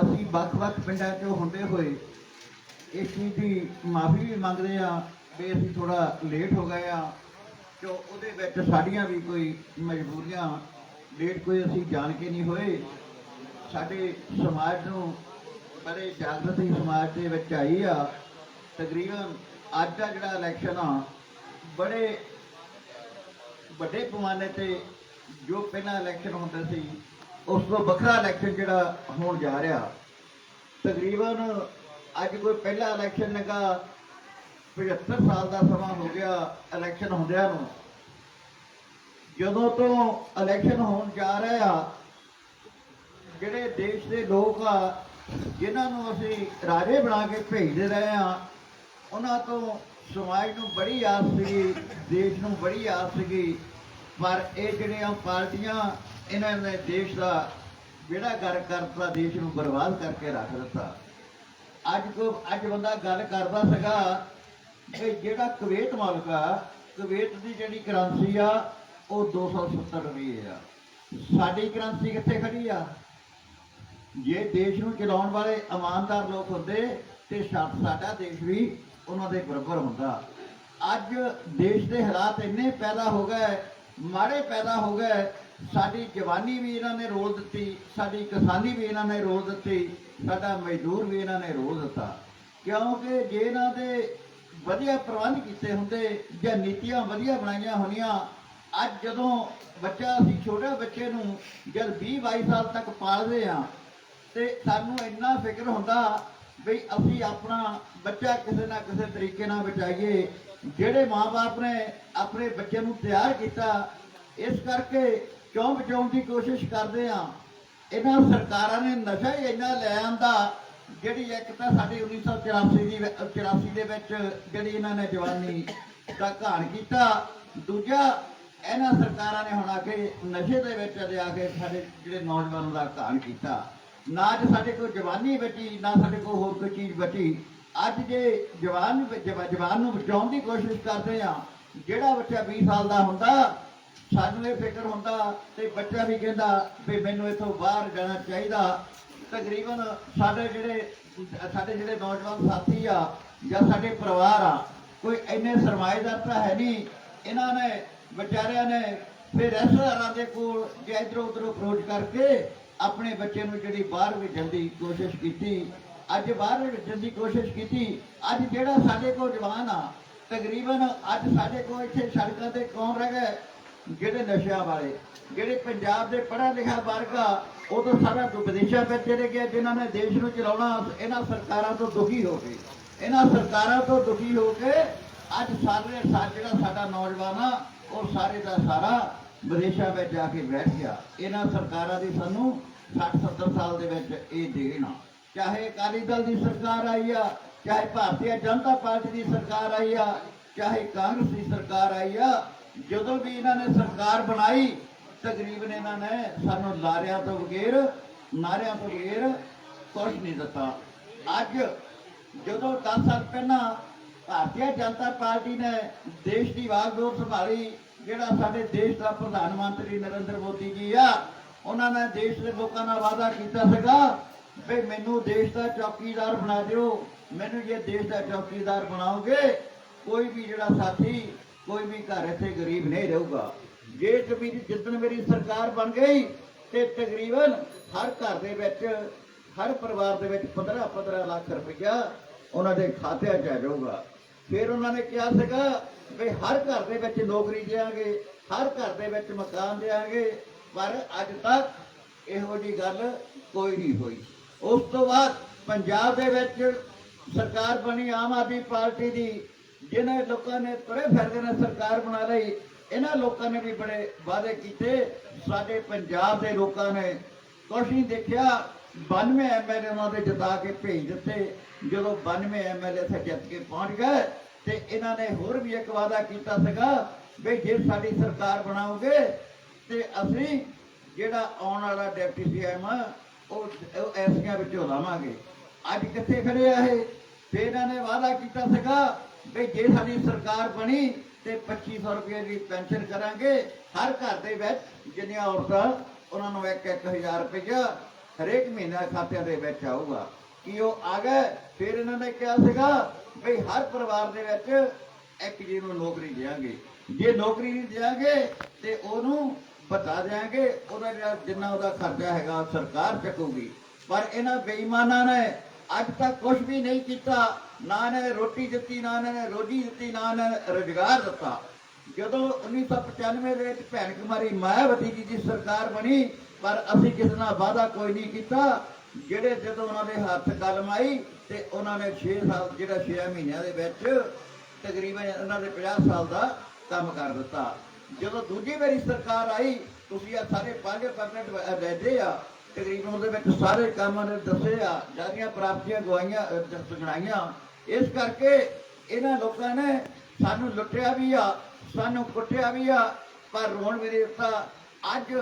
ਅਸੀਂ ਵੱਖ-ਵੱਖ ਪਿੰਡਾਂ 'ਚੋਂ ਹੁੰਦੇ ਹੋਏ ਇਸ ਚੀਜ਼ ਦੀ ਮਾਫੀ ਵੀ ਮੰਗਦੇ ਆ ਵੀ ਅਸੀਂ ਥੋੜਾ ਲੇਟ ਹੋ ਗਏ ਆ ਕਿਉਂ ਉਹਦੇ ਵਿੱਚ ਸਾਡੀਆਂ ਵੀ ਕੋਈ ਮਜਬੂਰੀਆਂ ਲੇਟ ਕੋਈ ਅਸੀਂ ਜਾਣ ਕੇ ਨਹੀਂ ਹੋਏ। ਸਾਡੇ ਸਮਾਜ ਨੂੰ ਬੜੇ ਜਾਗਰਤੀ ਸਮਾਜ ਦੇ ਵਿੱਚ ਆਈ ਆ। ਤਕਰੀਬਨ ਅੱਜ ਦਾ ਜਿਹੜਾ ਇਲੈਕਸ਼ਨ ਆ, ਬੜੇ ਵੱਡੇ ਪੈਮਾਨੇ ਤੇ ਜੋ ਪਹਿਲਾਂ ਇਲੈਕਸ਼ਨ ਹੁੰਦਾ ਸੀ ਉਸ ਤੋਂ ਵੱਖਰਾ ਇਲੈਕਸ਼ਨ ਜਿਹੜਾ ਹੋਣ ਜਾ ਰਿਹਾ, ਤਕਰੀਬਨ ਅੱਜ ਕੋਈ ਪਹਿਲਾ ਇਲੈਕਸ਼ਨ ਨਗਾ 75 ਸਾਲ ਦਾ ਸਮਾਂ ਹੋ ਗਿਆ ਇਲੈਕਸ਼ਨ ਹੁੰਦਿਆਂ ਨੂੰ। ਜਦੋਂ ਤੋਂ ਇਲੈਕਸ਼ਨ ਹੋਣ ਜਾ ਰਿਹਾ ਜਿਹੜੇ ਦੇਸ਼ ਦੇ ਲੋਕ ਆ, ਜਿਨ੍ਹਾਂ ਨੂੰ ਅਸੀਂ ਰਾਜੇ ਬਣਾ ਕੇ ਭੇਜਦੇ ਰਹੇ ਆ, ਉਹਨਾਂ ਤੋਂ ਸਮਾਜ ਨੂੰ ਬੜੀ ਆਸ ਸੀਗੀ, ਦੇਸ਼ ਨੂੰ ਬੜੀ ਆਸ ਸੀਗੀ, ਪਰ ਇਹ ਜਿਹੜੀਆਂ ਪਾਰਟੀਆਂ ਇਹਨਾਂ ਨੇ ਦੇਸ਼ ਦਾ ਜਿਹੜਾ ਕਰ ਕਰਤਾ ਦੇਸ਼ ਨੂੰ ਬਰਬਾਦ ਕਰਕੇ ਰੱਖ ਦਿੱਤਾ। ਅੱਜ ਕੋ ਅੱਜ ਬੰਦਾ ਗੱਲ ਕਰਦਾ ਸੀਗਾ ਕਿ ਜਿਹੜਾ ਕੁਵੈਤ ਮੁਲਕ ਆ, ਕੁਵੈਤ ਦੀ ਜਿਹੜੀ ਕਰੰਸੀ ਆ, ਉਹ 270 ਰੁਪਏ ਆ। ਸਾਡੀ ਕਰੰਸੀ ਕਿੱਥੇ ਖੜੀ ਆ? ਜੇ ਦੇਸ਼ ਨੂੰ ਚਲਾਉਣ ਵਾਲੇ ਇਮਾਨਦਾਰ ਲੋਕ ਹੁੰਦੇ ਤੇ ਸਾ- ਸਾਡਾ ਦੇਸ਼ ਵੀ ਉਹਨਾਂ ਦੇ ਬਰਾਬਰ ਹੁੰਦਾ। ਅੱਜ ਦੇਸ਼ ਦੇ ਹਾਲਾਤ ਇੰਨੇ ਪੈਦਾ ਹੋ ਗਏ, ਮਾੜੇ ਪੈਦਾ ਹੋ ਗਏ ਸਾਡੀ ਜਵਾਨੀ ਵੀ ਇਹਨਾਂ ਨੇ ਰੋਲ ਦਿੱਤੀ, ਸਾਡੀ ਕਿਸਾਨੀ ਵੀ ਇਹਨਾਂ ਨੇ ਰੋਲ ਦਿੱਤੀ, ਸਾਡਾ ਮਜ਼ਦੂਰ ਵੀ ਇਹਨਾਂ ਨੇ ਰੋਲ ਦਿੱਤਾ। ਕਿਉਂਕਿ ਜੇ ਇਹਨਾਂ ਦੇ ਵਧੀਆ ਪ੍ਰਬੰਧ ਕੀਤੇ ਹੁੰਦੇ, ਜਾਂ ਨੀਤੀਆਂ ਵਧੀਆ ਬਣਾਈਆਂ ਹੋਣੀਆਂ, ਅੱਜ ਜਦੋਂ ਬੱਚਾ, ਅਸੀਂ ਛੋਟੇ ਬੱਚੇ ਨੂੰ ਜਦ 20 22 ਸਾਲ ਤੱਕ ਪਾਲਦੇ ਆ ਤੇ ਸਾਨੂੰ ਇੰਨਾ ਫਿਕਰ ਹੁੰਦਾ ਵੀ ਅਸੀਂ ਆਪਣਾ ਬੱਚਾ ਕਿਸੇ ਨਾ ਕਿਸੇ ਤਰੀਕੇ ਨਾਲ ਬਚਾਈਏ, ਜਿਹੜੇ ਮਾਪੇ ਨੇ ਆਪਣੇ ਬੱਚੇ ਨੂੰ ਤਿਆਰ ਕੀਤਾ, ਇਸ ਕਰਕੇ ਕਿਉਂ ਬਚਾਉਣ ਦੀ ਕੋਸ਼ਿਸ਼ ਕਰਦੇ ਆ? ਇਹਨਾਂ ਸਰਕਾਰਾਂ ਨੇ ਨਸ਼ਾ ਹੀ ਇੰਨਾ ਲੈ ਆਂਦਾ, ਜਿਹੜੀ ਇੱਕ ਤਾਂ ਸਾਡੀ 1984 ਦੀ ਵਿ- 84 ਦੇ ਵਿੱਚ ਜਿਹੜੀ ਇਹਨਾਂ ਨੇ ਜਵਾਨੀ ਦਾ ਘਾਣ ਕੀਤਾ, ਦੂਜਾ ਇਹਨਾਂ ਸਰਕਾਰਾਂ ਨੇ ਹੁਣ ਆ ਕੇ ਨਸ਼ੇ ਦੇ ਵਿੱਚ ਲਿਆ ਕੇ ਸਾਡੇ ਜਿਹੜੇ ਨੌਜਵਾਨਾਂ ਦਾ ਘਾਣ ਕੀਤਾ। ਨਾ ਅੱਜ ਸਾਡੇ ਕੋਲ ਜਵਾਨੀ ਬਚੀ, ਨਾ ਸਾਡੇ ਕੋਲ ਹੋਰ ਕੋਈ ਚੀਜ਼ ਬਚੀ। ਅੱਜ ਜੇ ਜਵਾਨ ਜਵਾਨ ਨੂੰ ਬਚਾਉਣ ਦੀ ਕੋਸ਼ਿਸ਼ ਕਰਦੇ ਆ, ਜਿਹੜਾ ਬੱਚਾ 20 ਸਾਲ ਦਾ ਹੁੰਦਾ ਸਾਨੂੰ ਇਹ ਫਿਕਰ ਹੁੰਦਾ ਤੇ ਬੱਚਾ ਵੀ ਕਹਿੰਦਾ ਵੀ ਮੈਨੂੰ ਇੱਥੋਂ ਬਾਹਰ ਜਾਣਾ ਚਾਹੀਦਾ। ਤਕਰੀਬਨ ਸਾਡੇ ਜਿਹੜੇ ਸਾਡੇ ਜਿਹੜੇ ਨੌਜਵਾਨ ਸਾਥੀ ਆ ਜਾਂ ਸਾਡੇ ਪਰਿਵਾਰ ਆ, ਕੋਈ ਇੰਨੇ ਸਰਮਾਏਦਾਰ ਤਾਂ ਹੈ ਨਹੀਂ। ਇਹਨਾਂ ਨੇ, ਵਿਚਾਰਿਆਂ ਨੇ ਫਿਰ ਰਿਸ਼ਤੇਦਾਰਾਂ ਦੇ ਕੋਲ ਜਾਂ ਇਧਰੋਂ ਉਧਰੋਂ ਅਪਰੋਚ ਕਰਕੇ ਆਪਣੇ ਬੱਚੇ ਨੂੰ ਜਿਹੜੀ ਬਾਹਰ ਭੇਜਣ ਦੀ ਕੋਸ਼ਿਸ਼ ਕੀਤੀ। ਅੱਜ ਬਾਹਰ ਭੇਜਣ ਦੀ ਕੋਸ਼ਿਸ਼ ਕੀਤੀ। ਅੱਜ ਜਿਹੜਾ ਸਾਡੇ ਕੋਲ ਜਵਾਨ ਆ, ਤਕਰੀਬਨ ਅੱਜ ਸਾਡੇ ਕੋਲ ਇੱਥੇ ਸੜਕਾਂ ਤੇ ਕੌਣ ਰਹਿ ਗਏ ਜਿਹੜੇ ਨਸ਼ਿਆਂ ਵਾਲੇ, ਜਿਹੜੇ ਪੰਜਾਬ ਦੇ ਪੜ੍ਹਿਆ ਲਿਖਿਆ ਵਰਗ ਆ, ਉਹ ਤਾਂ ਸਾਰਾ ਵਿਦੇਸ਼ਾਂ ਵਿੱਚ ਚਲੇ ਗਿਆ ਜਿਨ੍ਹਾਂ ਨੇ ਦੇਸ਼ ਨੂੰ ਚਲਾਉਣਾ, ਇਹਨਾਂ ਸਰਕਾਰਾਂ ਤੋਂ ਦੁਖੀ ਹੋ ਗਏ। ਇਹਨਾਂ ਸਰਕਾਰਾਂ ਤੋਂ ਦੁਖੀ ਹੋ ਕੇ ਅੱਜ ਸਾਰੇ ਜਿਹੜਾ ਸਾਡਾ ਨੌਜਵਾਨ ਆ, ਉਹ ਸਾਰੇ ਦਾ ਸਾਰਾ ਵਿਦੇਸ਼ਾਂ ਵਿੱਚ ਜਾ ਕੇ ਬੈਠ ਗਿਆ। ਇਹਨਾਂ ਸਰਕਾਰਾਂ ਦੀ ਸਾਨੂੰ 60 70 ਸਾਲ ਦੇ ਵਿੱਚ ਇਹ ਦੇਣ ਆ। ਚਾਹੇ ਅਕਾਲੀ ਦਲ ਦੀ ਸਰਕਾਰ ਆਈ ਆ, ਚਾਹੇ ਭਾਰਤੀ ਜਨਤਾ ਪਾਰਟੀ ਦੀ ਸਰਕਾਰ ਆਈ ਆ, ਚਾਹੇ ਕਾਂਗਰਸ ਦੀ ਸਰਕਾਰ ਆਈ ਆ ਜਦੋਂ ਵੀ ਇਹਨਾਂ ਨੇ ਸਰਕਾਰ ਬਣਾਈ, ਤਕਰੀਬਨ ਇਹਨਾਂ ਨੇ ਸਾਨੂੰ ਲਾਰਿਆਂ ਤੋਂ ਬਗੈਰ, ਨਾਰਿਆਂ ਤੋਂ ਬਗੈਰ ਕੁਝ ਨਹੀਂ ਦਿੱਤਾ। ਅੱਜ ਜਦੋਂ 10 ਸਾਲ ਪਹਿਲਾਂ ਭਾਰਤੀ ਜਨਤਾ ਪਾਰਟੀ ਨੇ ਦੇਸ਼ ਦੀ ਵਾਗਡੋਰ ਸੰਭਾਲੀ, ਜਿਹੜਾ ਸਾਡੇ ਦੇਸ਼ ਦਾ ਪ੍ਰਧਾਨ ਮੰਤਰੀ ਨਰਿੰਦਰ ਮੋਦੀ ਜੀ ਆ, ਉਹਨਾਂ ਨੇ ਦੇਸ਼ ਦੇ ਲੋਕਾਂ ਨਾਲ ਵਾਅਦਾ ਕੀਤਾ ਸੀਗਾ, ਵੀ ਮੈਨੂੰ ਦੇਸ਼ ਦਾ ਚੌਕੀਦਾਰ ਬਣਾ ਦਿਓ, ਮੈਨੂੰ ਜੇ ਦੇਸ਼ ਦਾ ਚੌਕੀਦਾਰ ਬਣਾਓਗੇ, ਕੋਈ ਵੀ ਜਿਹੜਾ ਸਾਥੀ ਕੋਈ ਵੀ ਘਰ ਇੱਥੇ ਗਰੀਬ ਨਹੀਂ ਰਹੂਗਾ। ਜੇ ਕਬੀ ਜਿੱਦਣ ਮੇਰੀ ਸਰਕਾਰ ਬਣ ਗਈ, ਤੇ ਤਕਰੀਬਨ ਹਰ ਘਰ ਦੇ ਵਿੱਚ, ਹਰ ਪਰਿਵਾਰ ਦੇ ਵਿੱਚ 15 15 ਲੱਖ ਰੁਪਇਆ ਉਹਨਾਂ ਦੇ ਖਾਤਿਆਂ 'ਚ ਆ ਜਾਊਗਾ। ਫਿਰ ਉਹਨਾਂ ਨੇ ਕਿਹਾ ਸੀਗਾ ਵੀ ਹਰ ਘਰ ਦੇ ਵਿੱਚ ਨੌਕਰੀ ਦੇਵਾਂਗੇ ਹਰ ਘਰ ਦੇ ਵਿੱਚ ਮਕਾਨ ਦੇਵਾਂਗੇ ਪਰ ਅੱਜ ਤੱਕ ਇਹੋ ਜੀ ਗੱਲ ਕੋਈ ਨਹੀਂ ਹੋਈ। ਉਸ ਤੋਂ ਬਾਅਦ ਪੰਜਾਬ ਦੇ ਵਿੱਚ ਸਰਕਾਰ ਬਣੀ ਆਮ ਆਦਮੀ ਪਾਰਟੀ ਦੀ। ਜਿਹਨੇ ਲੋਕਾਂ ਨੇ ਤੁਰੇ ਫਿਰਦੇ ਨੇ, ਸਰਕਾਰ ਬਣਾ ਲਈ, ਇਹਨਾਂ ਲੋਕਾਂ ਨੇ ਵੀ ਬੜੇ ਵਾਅਦੇ ਕੀਤੇ। ਸਾਡੇ ਪੰਜਾਬ ਦੇ ਲੋਕਾਂ ਨੇ ਕੁਛ ਨਹੀਂ ਦੇਖਿਆ 92 ਐਮਐਲਏ ਉਹਨਾਂ ਦੇ ਜਿਤਾ ਕੇ ਭੇਜ ਦਿੱਤੇ। ਜਦੋਂ 92 ਐਮਐਲਏ ਇੱਥੇ ਜਿੱਤ ਕੇ ਪਹੁੰਚ ਗਏ, ਤੇ ਇਹਨਾਂ ਨੇ ਹੋਰ ਵੀ ਇੱਕ ਵਾਅਦਾ ਕੀਤਾ ਸੀਗਾ ਵੀ ਜੇ ਸਾਡੀ ਸਰਕਾਰ ਬਣਾਓਗੇ, ਤੇ ਅਸੀਂ ਜਿਹੜਾ ਆਉਣ ਵਾਲਾ ਡਿਪਟੀ ਸੀਐਮ ਉਹ ਉਹ ਐਸੀਆਂ ਵਿੱਚੋਂ ਲਾਵਾਂਗੇ। ਅੱਜ ਕਿੱਥੇ ਖੜੇ ਆ ਇਹ? ਫਿਰ ਇਹਨਾਂ ਨੇ ਵਾਅਦਾ ਕੀਤਾ ਸੀਗਾ ਵੀ ਜੇ ਸਾਡੀ ਸਰਕਾਰ ਬਣੀ ਤੇ 2500 ਰੁਪਏ ਦੀ ਪੈਨਸ਼ਨ ਕਰਾਂਗੇ, ਹਰ ਘਰ ਦੇ ਵਿੱਚ ਜਿੰਨੀਆਂ ਔਰਤਾਂ, ਉਹਨਾਂ ਨੂੰ 1-1000 ਰੁਪਇਆ ਹਰੇਕ ਮਹੀਨਾ ਖਾਤਿਆਂ ਦੇ ਵਿੱਚ ਆਊਗਾ। ਕਿ ਉਹ ਆ ਗਏ? ਫਿਰ ਇਹਨਾਂ ਨੇ ਕਿਹਾ ਸੀਗਾ ਵੀ ਹਰ ਪਰਿਵਾਰ ਦੇ ਵਿੱਚ ਇੱਕ ਜੀ ਨੂੰ ਨੌਕਰੀ ਦੇਵਾਂਗੇ ਜੇ ਨੌਕਰੀ ਨਹੀਂ ਦੇਵਾਂਗੇ ਤੇ ਉਹਨੂੰ ਬਤਾ ਦੇਵਾਂਗੇ ਉਹਦਾ ਜਿਹੜਾ ਜਿੰਨਾ ਉਹਦਾ ਖਰਚਾ ਹੈਗਾ ਸਰਕਾਰ ਚੱਕੂਗੀ। ਪਰ ਇਹਨਾਂ ਬੇਈਮਾਨਾਂ ਨੇ ਅੱਜ ਤੱਕ ਕੁਝ ਵੀ ਨਹੀਂ ਕੀਤਾ। ਨਾ ਇਹਨਾਂ ਨੇ ਰੋਟੀ ਦਿੱਤੀ ਨਾ ਇਹਨਾਂ ਨੇ ਰੋਜੀ ਦਿੱਤੀ ਨਾ ਇਹਨਾਂ ਨੇ ਰੁਜ਼ਗਾਰ ਦਿੱਤਾ। ਜਦੋਂ 1995 ਦੇ ਵਿੱਚ ਭੈਣ ਕੁਮਾਰੀ ਮਾਇਆਵਤੀ ਜੀ ਦੀ ਸਰਕਾਰ ਬਣੀ, ਪਰ ਅਸੀਂ ਕਿਸੇ ਨਾਲ ਵਾਅਦਾ ਕੋਈ ਨਹੀਂ ਕੀਤਾ। ਜਿਹੜੇ ਜਦੋਂ ਉਹਨਾਂ ਦੇ ਹੱਥ ਕਲਮ ਆਈ ਤੇ ਉਹਨਾਂ ਨੇ 6 ਸਾਲ, ਜਿਹੜਾ 6 ਮਹੀਨਿਆਂ ਦੇ ਵਿੱਚ ਤਕਰੀਬਨ ਉਹਨਾਂ ਦੇ 50 ਸਾਲ ਦਾ ਕੰਮ ਕਰ ਦਿੱਤਾ। ਜਦੋਂ ਦੂਜੀ ਵਾਰੀ ਸਰਕਾਰ ਆਈ, ਤੁਸੀਂ ਆ ਸਾਰੇ 5% ਲੈਦੇ ਆ ਤਕਰੀਬਨ ਉਹਦੇ ਵਿੱਚ ਸਾਰੇ ਕੰਮਾਂ ਨੇ ਦੱਸੇ ਆ ਜਾਰੀਆਂ ਪ੍ਰਾਪਤੀਆਂ ਗਵਾਈਆਂ ਸੁਣਾਈਆਂ ਇਸ ਕਰਕੇ ਇਹਨਾਂ ਲੋਕਾਂ ਨੇ ਸਾਨੂੰ ਲੁੱਟਿਆ ਵੀ ਆ, ਸਾਨੂੰ ਕੁੱਟਿਆ ਵੀ ਆ, ਪਰ ਰੋਣ ਵੀ ਦੇ ਅੱਜ